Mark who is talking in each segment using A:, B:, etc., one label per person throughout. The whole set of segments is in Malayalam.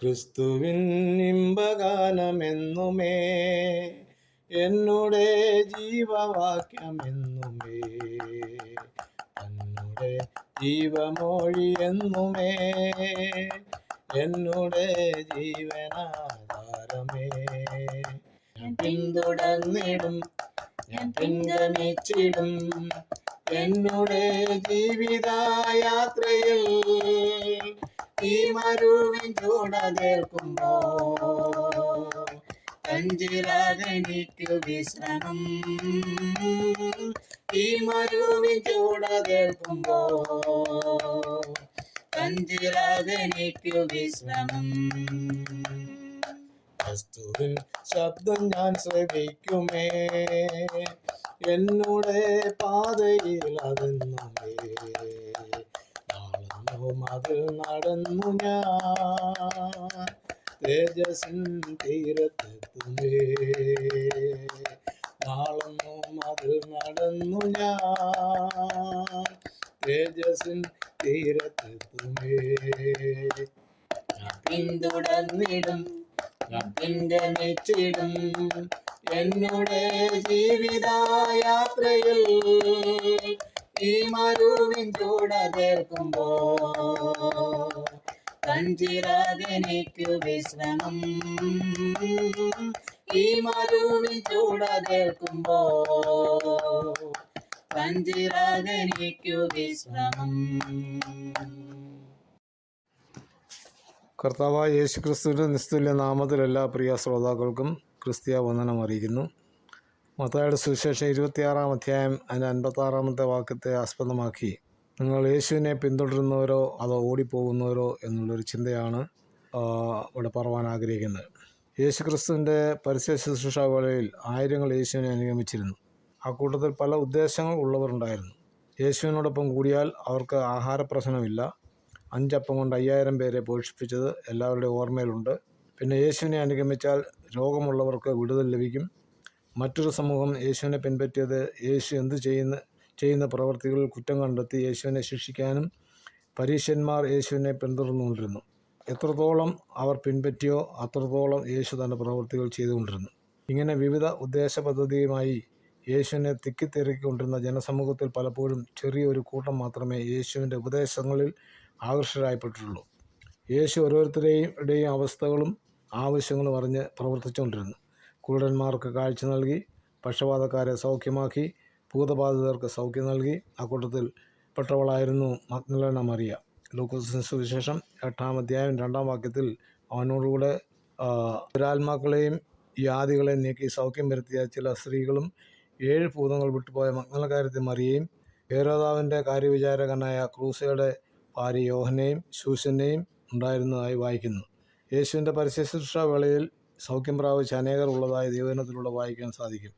A: ക്രിസ്തുവിൻ ഇമ്പഗാനമെന്നുമേ എന്നുടെ ജീവവാക്യമെന്നുമേ എന്നുടെ ജീവമൊഴി എന്നുമേ എന്നുടെ ജീവനാധാരമേ. പിന്തുടർന്നിടും ഞാൻ പിൻഗമിച്ചിടും എന്നുടെ ജീവിതയാത്രയിൽ മരുവിൻ ചൂടതേൽക്കുമ്പോ കഞ്ചിരാതെനിക്കു വിശ്രമം. ഈ മരുവിൻ ചൂടതേൽക്കുമ്പോ കഞ്ചിരാതെനിക്കു വിശ്രമം. വസ്തുവിൻ ശബ്ദം ഞാൻ ശ്രവിക്കുമേ. എന്നുടെ പാതയിൽ അതെന്നുമേ നാളെന്നും അതിൽ നടന്നു ഞാൻ. തേജസ്സിൻ തീരത്തെത്തുമേ നാളെന്നും അതിൽ നടന്നു ഞാൻ. തേജസ്സിൻ തീരത്തെത്തുമേ ഞാൻ പിന്തുടർന്നിടും ഞാൻ പിന്തുണച്ചിടും എന്നുടെ ജീവിതയാത്രയിൽ ഈ മരുവിൻ ചൂടതേൽക്കുമ്പോ കഞ്ചിരാതെനിക്കു വിശ്രമം. ഈ മരുവിൻ ചൂടതേൽക്കുമ്പോ കഞ്ചിരാതെനിക്കു വിശ്രമം.
B: കർത്താവായ യേശു ക്രിസ്തുവിന്റെ നിസ്തുല്യ നാമത്തിൽ എല്ലാ പ്രിയ ശ്രോതാക്കൾക്കും ക്രിസ്തീയ വന്ദനം അറിയിക്കുന്നു. മത്തായുടെ സുവിശേഷം ഇരുപത്തിയാറാം അധ്യായം അതിന്റെ അൻപത്താറാമത്തെ വാക്യത്തെ ആസ്പദമാക്കി. നിങ്ങൾ യേശുവിനെ പിന്തുടരുന്നവരോ അതോ ഓടിപ്പോകുന്നവരോ എന്നുള്ളൊരു ചിന്തയാണ് ഇവിടെ പറവാൻ ആഗ്രഹിക്കുന്നത്. യേശു ക്രിസ്തുവിന്റെ പരസ്യ ശുശ്രൂഷ വേളയിൽ ആയിരങ്ങൾ യേശുവിനെ അനുഗമിച്ചിരുന്നു. ആ കൂട്ടത്തിൽ പല ഉദ്ദേശങ്ങൾ ഉള്ളവരുണ്ടായിരുന്നു. യേശുവിനോടൊപ്പം കൂടിയാൽ അവർക്ക് ആഹാര പ്രശ്നമില്ല അഞ്ചപ്പം കൊണ്ട് അയ്യായിരം പേരെ പോഷിപ്പിച്ചത് എല്ലാവരുടെയും ഓർമ്മയിലുണ്ട്. പിന്നെ യേശുവിനെ അനുഗമിച്ചാൽ രോഗമുള്ളവർക്ക് വിടുതൽ ലഭിക്കും. മറ്റൊരു സമൂഹം യേശുവിനെ പിൻപറ്റിയത് യേശു എന്ത് ചെയ്യുന്ന ചെയ്യുന്ന പ്രവർത്തികളിൽ കുറ്റം കണ്ടെത്തി യേശുവിനെ ശിക്ഷിക്കാനും പരീശന്മാർ യേശുവിനെ പിന്തുടർന്നുകൊണ്ടിരുന്നു. എത്രത്തോളം അവർ പിൻപറ്റിയോ അത്രത്തോളം യേശു തന്റെ പ്രവൃത്തികൾ ചെയ്തുകൊണ്ടിരുന്നു. ഇങ്ങനെ വിവിധ ഉദ്ദേശ പദ്ധതിയുമായി യേശുവിനെ തിക്കിത്തിരക്കിക്കൊണ്ടിരുന്ന ജനസമൂഹത്തിൽ പലപ്പോഴും ചെറിയൊരു കൂട്ടം മാത്രമേ യേശുവിന്റെ ഉപദേശങ്ങളിൽ ആകർഷകരായപ്പെട്ടിട്ടുള്ളൂ. യേശു ഓരോരുത്തരുടെയും അവസ്ഥകളും ആവശ്യങ്ങളും അറിഞ്ഞ് പ്രവർത്തിച്ചുകൊണ്ടിരുന്നു. കുരുടന്മാർക്ക് കാഴ്ച നൽകി പക്ഷപാതക്കാരെ സൗഖ്യമാക്കി ഭൂതബാധിതർക്ക് സൗഖ്യം നൽകി. അക്കൂട്ടത്തിൽ പെട്ടവളായിരുന്നു മഗ്നലന മറിയ. ലൂക്കോസിന് സുവിശേഷം എട്ടാം അധ്യായം രണ്ടാം വാക്യത്തിൽ അവനോടുകൂടെ ദുരാത്മാക്കളെയും യാദികളെയും നീക്കി സൗഖ്യം വരുത്തിയ ചില സ്ത്രീകളും ഏഴ് ഭൂതങ്ങൾ വിട്ടുപോയ മഗ്നലക്കാരത്തെ മറിയയും ഹേരോദാവിന്റെ കാര്യവിചാരകനായ ക്രൂസയുടെ ഭാര്യ യോഹനെയും ശൂശനെയും ഉണ്ടായിരുന്നതായി വായിക്കുന്നു. യേശുവിന്റെ പരിശുശ്രൂഷ വേളയിൽ സൗഖ്യം പ്രാപിച്ച അനേകർ ഉള്ളതായി ദൈവജനത്തിലൂടെ വായിക്കാൻ സാധിക്കും.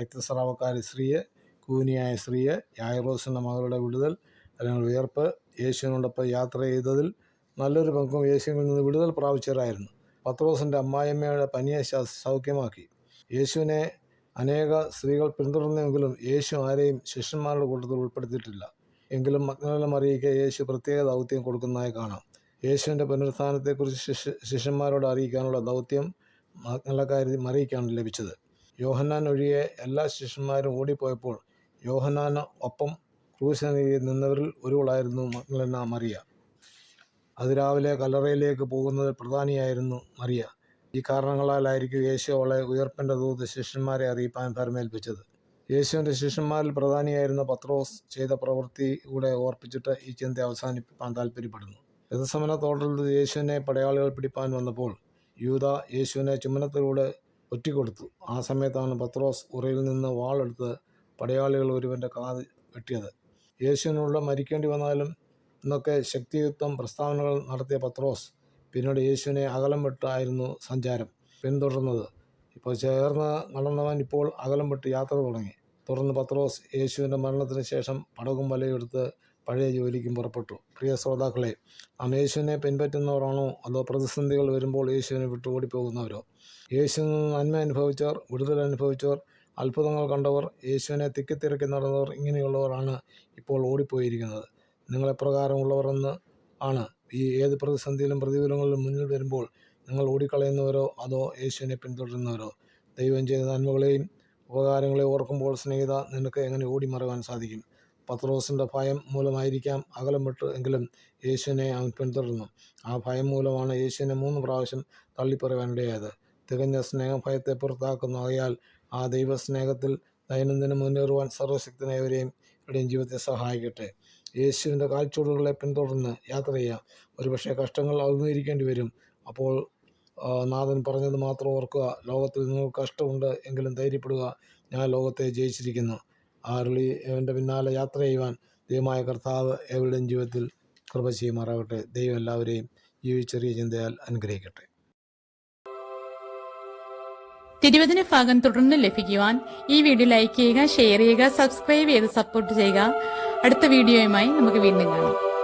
B: രക്തസ്രാവക്കാരി സ്ത്രീയെ കൂനിയായ സ്ത്രീയെ യായറോസിന്റെ മകളുടെ വിടുതൽ അല്ലെങ്കിൽ ഉയർപ്പ് യേശുവിനോടൊപ്പം യാത്ര ചെയ്തതിൽ നല്ലൊരു പങ്കും യേശുവിൽ നിന്ന് വിടുതൽ പ്രാപിച്ചവരായിരുന്നു. പത്രോസിന്റെ അമ്മായിയമ്മയുടെ പനിയെ സൗഖ്യമാക്കി. യേശുവിനെ അനേക സ്ത്രീകൾ പിന്തുടർന്നെങ്കിലും യേശു ആരെയും ശിഷ്യന്മാരുടെ കൂട്ടത്തിൽ ഉൾപ്പെടുത്തിയിട്ടില്ല. എങ്കിലും മഗ്നല മറിയയ്ക്ക് യേശു പ്രത്യേക ദൗത്യം കൊടുക്കുന്നതായി കാണാം. യേശുവിന്റെ പുനരുത്ഥാനത്തെക്കുറിച്ച് ശിഷ്യ ശിഷ്യന്മാരോട് അറിയിക്കാനുള്ള ദൗത്യം മഗ്നലക്കാരി മറിയിക്കാണ് ലഭിച്ചത്. യോഹന്നാൻ ഒഴികെ എല്ലാ ശിഷ്യന്മാരും ഓടിപ്പോയപ്പോൾ യോഹന്നാന് ഒപ്പം ക്രൂശനരികിൽ നിന്നവരിൽ ഒരുവളായിരുന്നു മഗ്ദലന മറിയ. അതിരാവിലെ കല്ലറയിലേക്ക് പോകുന്നതിൽ പ്രധാനിയായിരുന്നു മറിയ. ഈ കാരണങ്ങളാലായിരിക്കും യേശു അവളെ ഉയർപ്പിന്റെ ദൂത് ശിഷ്യന്മാരെ അറിയിപ്പാൻ പരമേൽപ്പിച്ചത് യേശുവിന്റെ ശിഷ്യന്മാരിൽ പ്രധാനിയായിരുന്ന പത്രോസ് ചെയ്ത പ്രവൃത്തി കൂടെ ഓർപ്പിച്ചിട്ട് ഈ ചിന്ത അവസാനിപ്പിക്കാൻ താല്പര്യപ്പെടുന്നു രഥസമന തോട്ടത്തിൽ യേശുവിനെ പടയാളികൾ പിടിപ്പാൻ വന്നപ്പോൾ യൂത യേശുവിനെ ചുമനത്തിലൂടെ ഒറ്റിക്കൊടുത്തു. ആ സമയത്താണ് പത്രോസ് ഉറയിൽ നിന്ന് വാളെടുത്ത് പടയാളികൾ ഒരുവന്റെ കാത് വെട്ടിയത്. യേശുവിനുള്ള മരിക്കേണ്ടി വന്നാലും എന്നൊക്കെ ശക്തിയുക്തം പ്രസ്താവനകൾ നടത്തിയ പത്രോസ് പിന്നീട് യേശുവിനെ അകലം വിട്ടായിരുന്നു സഞ്ചാരം പിന്തുടർന്നത്. ഇപ്പോൾ ചേർന്ന് നടന്നവൻ ഇപ്പോൾ അകലം വിട്ട് യാത്ര തുടങ്ങി. തുടർന്ന് പത്രോസ് യേശുവിന്റെ മരണത്തിന് ശേഷം പടകും വലയെടുത്ത് പഴയ ജോലിക്കും പുറപ്പെട്ടു. പ്രിയ ശ്രോതാക്കളെ നാം യേശുവിനെ പിൻപറ്റുന്നവരാണോ അതോ പ്രതിസന്ധികൾ വരുമ്പോൾ യേശുവിനെ വിട്ടു ഓടിപ്പോകുന്നവരോ യേശുവിൽ നിന്ന് നന്മ അനുഭവിച്ചവർ വിടുതൽ അനുഭവിച്ചവർ അത്ഭുതങ്ങൾ കണ്ടവർ യേശുവിനെ തിക്കിത്തിരക്കി നടന്നവർ ഇങ്ങനെയുള്ളവരാണ് ഇപ്പോൾ ഓടിപ്പോയിരിക്കുന്നത്. നിങ്ങളെപ്രകാരമുള്ളവരെന്ന് ആണ്. ഈ ഏത് പ്രതിസന്ധിയിലും പ്രതികൂലങ്ങളിലും മുന്നിൽ വരുമ്പോൾ നിങ്ങൾ ഓടിക്കളയുന്നവരോ അതോ യേശുവിനെ പിന്തുടരുന്നവരോ? ദൈവം ചെയ്ത നന്മകളെയും ഉപകാരങ്ങളെയും ഓർക്കുമ്പോൾ സ്നേഹിത നിനക്ക് എങ്ങനെ ഓടി മറവാൻ സാധിക്കും? പത്രോസിന്റെ ഭയം മൂലമായിരിക്കാം അകലം വിട്ട് എങ്കിലും യേശുവിനെ അവൻ പിന്തുടർന്നു. ആ ഭയം മൂലമാണ് യേശുവിനെ മൂന്ന് പ്രാവശ്യം തള്ളിപ്പറയാനിടയായത്. തികഞ്ഞ സ്നേഹഭയത്തെ പുറത്താക്കുന്നു. ആകയാൽ ആ ദൈവസ്നേഹത്തിൽ ദൈനംദിനം മുന്നേറുവാൻ സർവശക്തനായവരെയും ഇവിടെയും ജീവിതത്തെ സഹായിക്കട്ടെ. യേശുവിന്റെ കാൽച്ചുവടുകളെ പിന്തുടർന്ന് യാത്ര ചെയ്യാം. ഒരുപക്ഷെ കഷ്ടങ്ങൾ അഭിമുഖീകരിക്കേണ്ടി വരും. അപ്പോൾ നാഥൻ പറഞ്ഞത് മാത്രം ഓർക്കുക. ലോകത്തിൽ നിങ്ങൾക്ക് കഷ്ടമുണ്ട് എങ്കിലും ധൈര്യപ്പെടുക. ഞാൻ ലോകത്തെ ജയിച്ചിരിക്കുന്നു. ആരുളി അവന്റെ പിന്നാലെ യാത്ര ചെയ്യുവാൻ ദൈവമായ കർത്താവ് എവരുടെയും ജീവിതത്തിൽ കൃപ ചെയ്യുമാറാകട്ടെ. ദൈവം എല്ലാവരെയും ഈ ചെറിയ ചിന്തയാൽ അനുഗ്രഹിക്കട്ടെ.
C: തിരുവചന ഭാഗം തുടർന്ന് ലഭിക്കുവാൻ ഈ വീഡിയോ ലൈക്ക് ചെയ്യുക ഷെയർ ചെയ്യുക സബ്സ്ക്രൈബ് ചെയ്ത് സപ്പോർട്ട് ചെയ്യുക. അടുത്ത വീഡിയോയുമായി നമുക്ക് വീണ്ടും കാണാം.